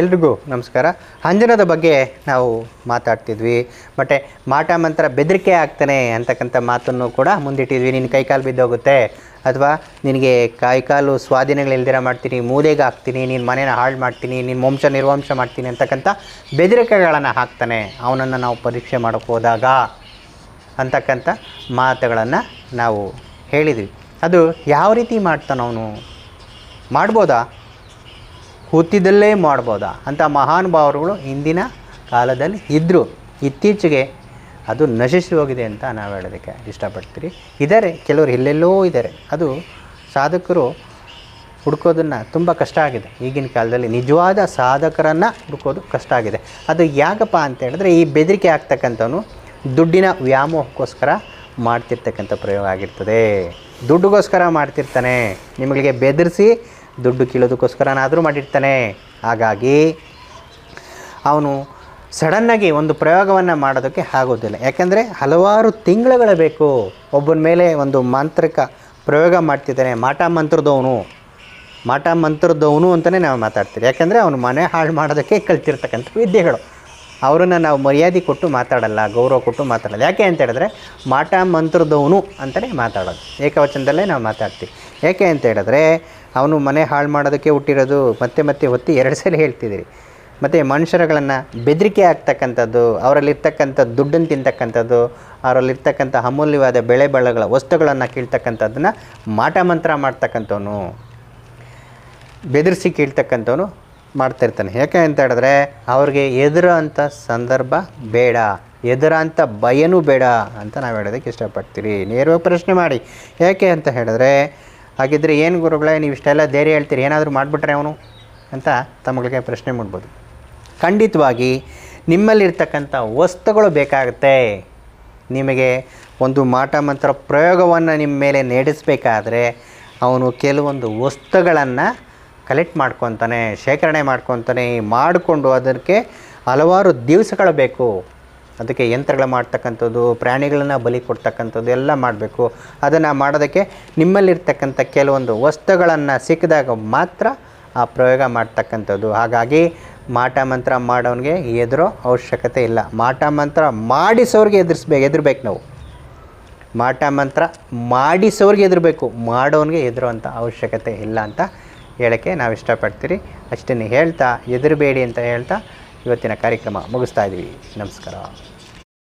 ಎಲ್ರಿಗೂ ನಮಸ್ಕಾರ. ಅಂಜನದ ಬಗ್ಗೆ ನಾವು ಮಾತಾಡ್ತಿದ್ವಿ. ಮತ್ತು ಮಾಟ ಮಂತ್ರ ಬೆದರಿಕೆ ಆಗ್ತಾನೆ ಅಂತಕ್ಕಂಥ ಮಾತನ್ನು ಕೂಡ ಮುಂದಿಟ್ಟಿದ್ವಿ. ನಿನ್ನ ಕೈಕಾಲು ಬಿದ್ದೋಗುತ್ತೆ. ಅಥವಾ ನಿನಗೆ ಕೈಕಾಲು ಸ್ವಾಧೀನಗಳಿಲ್ದಿರ ಮಾಡ್ತೀನಿ, ಮೂಲೆಗೆ ಹಾಕ್ತೀನಿ, ನಿನ್ನ ಮನೇನ ಹಾಳು ಮಾಡ್ತೀನಿ, ನಿನ್ನ ವಂಶ ನಿರ್ವಂಶ ಮಾಡ್ತೀನಿ ಅಂತಕ್ಕಂಥ ಬೆದರಿಕೆಗಳನ್ನು ಹಾಕ್ತಾನೆ. ಅವನನ್ನು ನಾವು ಪರೀಕ್ಷೆ ಮಾಡೋಕ್ಕೆ ಹೋದಾಗ ಅಂತಕ್ಕಂಥ ಮಾತುಗಳನ್ನು ನಾವು ಹೇಳಿದ್ವಿ. ಅದು ಯಾವ ರೀತಿ ಮಾಡ್ತಾನವನು? ಮಾಡ್ಬೋದಾ? ಕೂತಿದ್ದಲ್ಲೇ ಮಾಡ್ಬೋದಾ ಅಂತ ಮಹಾನುಭಾವರುಗಳು ಹಿಂದಿನ ಕಾಲದಲ್ಲಿ ಇದ್ದರು ಇತ್ತೀಚೆಗೆ ಅದು ನಶಿಸಿ ಹೋಗಿದೆ ಅಂತ ನಾವು ಹೇಳೋದಕ್ಕೆ ಇಷ್ಟಪಡ್ತೀರಿ. ಇದ್ದಾರೆ ಕೆಲವರು ಎಲ್ಲೆಲ್ಲೋ ಇದ್ದಾರೆ ಅದು ಸಾಧಕರು ಹುಡ್ಕೋದನ್ನು ತುಂಬ ಕಷ್ಟ ಆಗಿದೆ. ಈಗಿನ ಕಾಲದಲ್ಲಿ ನಿಜವಾದ ಸಾಧಕರನ್ನು ಹುಡ್ಕೋದು ಕಷ್ಟ ಆಗಿದೆ. ಅದು ಯಾಕಪ್ಪ ಅಂತ ಹೇಳಿದ್ರೆ ಈ ಬೆದರಿಕೆ ಆಗ್ತಕ್ಕಂಥವನು ದುಡ್ಡಿನ ವ್ಯಾಮೋಹಕ್ಕೋಸ್ಕರ ಮಾಡ್ತಿರ್ತಕ್ಕಂಥ ಪ್ರಯೋಗ ಆಗಿರ್ತದೆ. ದುಡ್ಡುಗೋಸ್ಕರ ಮಾಡ್ತಿರ್ತಾನೆ. ನಿಮಗೆ ಬೆದರಿಸಿ ದುಡ್ಡು ಕೀಳೋದಕ್ಕೋಸ್ಕರನಾದರೂ ಮಾಡಿರ್ತಾನೆ. ಹಾಗಾಗಿ ಅವನು ಸಡನ್ನಾಗಿ ಒಂದು ಪ್ರಯೋಗವನ್ನು ಮಾಡೋದಕ್ಕೆ ಆಗೋದಿಲ್ಲ. ಯಾಕೆಂದರೆ ಹಲವಾರು ತಿಂಗಳುಗಳು ಬೇಕು. ಒಬ್ಬನ ಮೇಲೆ ಒಂದು ಮಾಂತ್ರಿಕ ಪ್ರಯೋಗ ಮಾಡ್ತಿದ್ದಾನೆ. ಮಾಟ ಮಂತ್ರದವನು. ಮಾಟ ಮಂತ್ರದವನು ಅಂತಲೇ ನಾವು ಮಾತಾಡ್ತೀವಿ. ಯಾಕೆಂದರೆ ಅವನು ಮನೆ ಹಾಳು ಮಾಡೋದಕ್ಕೆ ಕಲ್ತಿರ್ತಕ್ಕಂಥ ವಿದ್ಯೆಗಳು. ಅವರನ್ನು ನಾವು ಮರ್ಯಾದೆ ಕೊಟ್ಟು ಮಾತಾಡಲ್ಲ, ಗೌರವ ಕೊಟ್ಟು ಮಾತಾಡಲ್ಲ. ಯಾಕೆ ಅಂತ ಹೇಳಿದ್ರೆ, ಮಾಟ ಮಂತ್ರದವನು ಅಂತಲೇ ಮಾತಾಡೋದು. ಏಕವಚನದಲ್ಲೇ ನಾವು ಮಾತಾಡ್ತೀವಿ. ಯಾಕೆ ಅಂತ ಹೇಳಿದ್ರೆ, ಅವನು ಮನೆ ಹಾಳು ಮಾಡೋದಕ್ಕೆ ಹುಟ್ಟಿರೋದು ಮತ್ತೆ ಮತ್ತೆ ಹೊತ್ತಿ ಎರಡು ಸಲ ಹೇಳ್ತಿದ್ದೀರಿ. ಮತ್ತು ಮನುಷ್ಯರುಗಳನ್ನು ಬೆದರಿಕೆ ಆಗ್ತಕ್ಕಂಥದ್ದು, ಅವರಲ್ಲಿರ್ತಕ್ಕಂಥ ದುಡ್ಡನ್ನು ತಿಂತಕ್ಕಂಥದ್ದು, ಅವರಲ್ಲಿರ್ತಕ್ಕಂಥ ಅಮೂಲ್ಯವಾದ ಬೆಳೆ ಬಳ್ಳಗಳ ವಸ್ತುಗಳನ್ನು ಕೀಳ್ತಕ್ಕಂಥದ್ದನ್ನು ಮಾಟ ಮಂತ್ರ ಮಾಡ್ತಕ್ಕಂಥವನು. ಬೆದರಿಸಿ ಕೀಳ್ತಕ್ಕಂಥವನು ಮಾಡ್ತಿರ್ತಾನೆ. ಯಾಕೆ ಅಂತ ಹೇಳಿದ್ರೆ ಅವ್ರಿಗೆ ಎದುರು ಅಂತ ಸಂದರ್ಭ ಬೇಡ, ಎದುರ ಅಂತ ಭಯನೂ ಬೇಡ ಅಂತ ನಾವು ಹೇಳೋದಕ್ಕೆ ಇಷ್ಟಪಡ್ತೀರಿ. ನೇರವಾಗಿ ಪ್ರಶ್ನೆ ಮಾಡಿ. ಯಾಕೆ ಅಂತ ಹೇಳಿದ್ರೆ, ಹಾಗಿದ್ರೆ ಏನು ಗುರುಗಳೇ, ನೀವು ಇಷ್ಟೆಲ್ಲ ಧೈರ್ಯ ಹೇಳ್ತೀರಿ, ಏನಾದರೂ ಮಾಡಿಬಿಟ್ರೆ ಅವನು ಅಂತ ತಮ್ಮಗಳಿಗೆ ಪ್ರಶ್ನೆ ಮಾಡ್ಬೋದು. ಖಂಡಿತವಾಗಿ ನಿಮ್ಮಲ್ಲಿರ್ತಕ್ಕಂಥ ವಸ್ತುಗಳು ಬೇಕಾಗುತ್ತೆ. ನಿಮಗೆ ಒಂದು ಮಾಟ ಮಂತ್ರ ಪ್ರಯೋಗವನ್ನು ನಿಮ್ಮ ಮೇಲೆ ನಡೆಸಬೇಕಾದ್ರೆ ಅವನು ಕೆಲವೊಂದು ವಸ್ತುಗಳನ್ನು ಕಲೆಕ್ಟ್ ಮಾಡ್ಕೊತಾನೆ, ಶೇಖರಣೆ ಮಾಡ್ಕೊತಾನೆ, ಮಾಡಿಕೊಂಡು ಅದಕ್ಕೆ ಹಲವಾರು ದಿವಸಗಳು ಬೇಕು. ಅದಕ್ಕೆ ಯಂತ್ರಗಳು ಮಾಡ್ತಕ್ಕಂಥದ್ದು, ಪ್ರಾಣಿಗಳನ್ನು ಬಲಿ ಕೊಡ್ತಕ್ಕಂಥದ್ದು ಎಲ್ಲ ಮಾಡಬೇಕು. ಅದನ್ನು ಮಾಡೋದಕ್ಕೆ ನಿಮ್ಮಲ್ಲಿರ್ತಕ್ಕಂಥ ಕೆಲವೊಂದು ವಸ್ತುಗಳನ್ನು ಸಿಕ್ಕಿದಾಗ ಮಾತ್ರ ಆ ಪ್ರಯೋಗ ಮಾಡ್ತಕ್ಕಂಥದ್ದು. ಹಾಗಾಗಿ ಮಾಟ ಮಂತ್ರ ಮಾಡೋನಿಗೆ ಎದುರೋ ಅವಶ್ಯಕತೆ ಇಲ್ಲ. ಮಾಟ ಮಂತ್ರ ಮಾಡಿಸೋರಿಗೆ ಎದುರಿಸ್ಬೇಕು ಎದುರ್ಬೇಕು ನಾವು. ಮಾಟ ಮಂತ್ರ ಮಾಡಿಸೋರಿಗೆ ಎದುರಬೇಕು. ಮಾಡೋನಿಗೆ ಎದುರುವಂಥ ಅವಶ್ಯಕತೆ ಇಲ್ಲ ಅಂತ ಹೇಳೋಕ್ಕೆ ನಾವು ಇಷ್ಟಪಡ್ತೀರಿ. ಅಷ್ಟನ್ನು ಹೇಳ್ತಾ ಎದುರಬೇಡಿ ಅಂತ ಹೇಳ್ತಾ ಇವತ್ತಿನ ಕಾರ್ಯಕ್ರಮ ಮುಗಿಸ್ತಾ ಇದ್ದೀವಿ ನಮಸ್ಕಾರ.